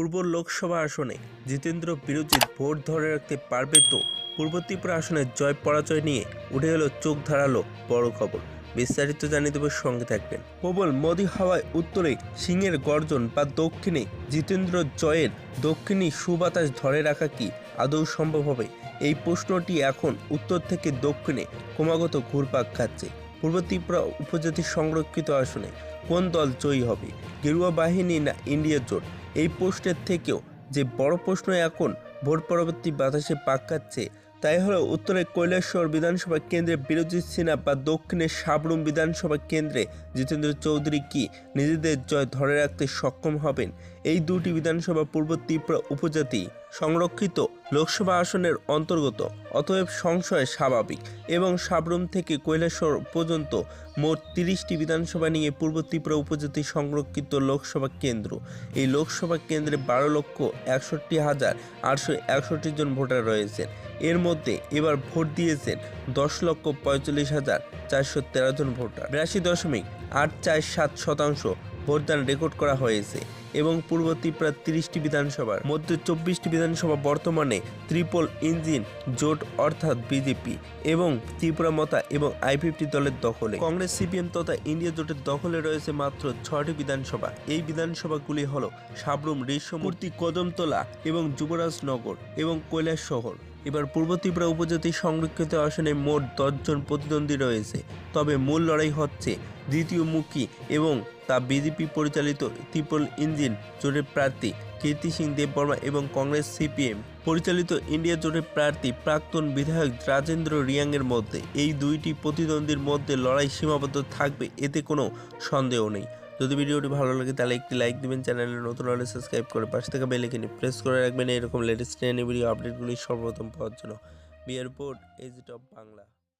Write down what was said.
পূর্ব লোকসভা আসনে জিতেন্দ্র বিরোজিত ভোট ধরে রাখতে পারবে তো? পূর্ব ত্রিপুরা আসনের জয় পরাজয় নিয়ে উঠে এলো চোখ ধারালো বড় খবর। বিস্তারিত জানিয়ে দেবো সঙ্গে থাকবেন। প্রবল মোদি হাওয়ায় উত্তরে সিংহের গর্জন বা দক্ষিণে জিতেন্দ্র জয়ের দক্ষিণী সুবাতাস ধরে রাখা কি আদৌ সম্ভব হবে? এই প্রশ্নটি এখন উত্তর থেকে দক্ষিণে ক্রমাগত ঘুরপাক খাচ্ছে। পূর্ব ত্রিপুরা উপজাতি সংরক্ষিত আসনে কোন দল জয়ী হবে? গেরুয়া বাহিনী না ইন্ডিয়া জোট? এই প্রশ্নের থেকেও যে বড় প্রশ্ন এখন ভোট পরবর্তী বাতাসে পাক খাচ্ছে তাই হলো উত্তরে কৈলাসহর বিধানসভা কেন্দ্রে বিরোধী সিনহা বা দক্ষিণে সাবরুম বিধানসভা কেন্দ্রে জিতেন্দ্র চৌধুরী কি নিজেদের জয় ধরে রাখতে সক্ষম হবেন? এই দুটি বিধানসভা পূর্ব ত্রিপুরা উপজাতি সংরক্ষিত লোকসভা আসনের অন্তর্গত, অতএব সংশয় স্বাভাবিক এবং সাবরুম থেকে কৈলাসহর পর্যন্ত মোট তিরিশটি বিধানসভা নিয়ে পূর্ব ত্রিপুরা উপজাতি সংরক্ষিত লোকসভা কেন্দ্র। এই লোকসভা কেন্দ্রে বারো লক্ষ একষট্টি হাজার আটশো একষট্টি জন ভোটার রয়েছেন। এর মধ্যে এবার ভোট দিয়েছেন দশ লক্ষ পঁয়তাল্লিশ হাজার চারশো তেরো জন ভোটার। বিরাশি দশমিক আট চার সাত শতাংশ ভোটদান রেকর্ড করা হয়েছে এবং পূর্ব ত্রিপুরার তিরিশটি বিধানসভার মধ্যে চব্বিশটি বিধানসভা বর্তমানে ত্রিপল ইঞ্জিন জোট অর্থাৎ বিজেপি এবং ত্রিপুরা মতা এবং আই ফিফটি দলের দখলে। কংগ্রেস সিপিএম তথা ইন্ডিয়া জোটের দখলে রয়েছে মাত্র ছয়টি বিধানসভা। এই বিধানসভাগুলি হল সাবরুম ঋষ্যমূর্তি কদমতলা এবং যুবরাজনগর এবং কৈলাস শহর। এবার পূর্ব ত্রিপুরা উপজাতি সংরক্ষিত আসনে মোট দশজন প্রতিদ্বন্দ্বী রয়েছে। তবে মূল লড়াই হচ্ছে দ্বিতীয় মুখী এবং তা বিজেপি পরিচালিত ত্রিপল ইঞ্জিন জোটের প্রার্থী কীর্তি সিং দেববর্মা এবং কংগ্রেস সিপিএম পরিচালিত ইন্ডিয়া জোটের প্রার্থী প্রাক্তন বিধায়ক রাজেন্দ্র রিয়াংয়ের মধ্যে এই দুইটি প্রতিদ্বন্দ্বীর মধ্যে লড়াই সীমাবদ্ধ থাকবে, এতে কোনো সন্দেহ নেই। যদি ভিডিওটি ভালো লাগে, তাহলে একটি লাইক দিবেন, চ্যানেলে নতুন হলে সাবস্ক্রাইব করে পাশে থাকা বেলেকিনি প্রেস করে রাখবেন। এরকম লেটেস্ট ট্রেন ভিডিও আপডেটগুলি সর্বপ্রথম পাওয়ার জন্য। বিয়ার রিপোর্ট এজ অফ বাংলা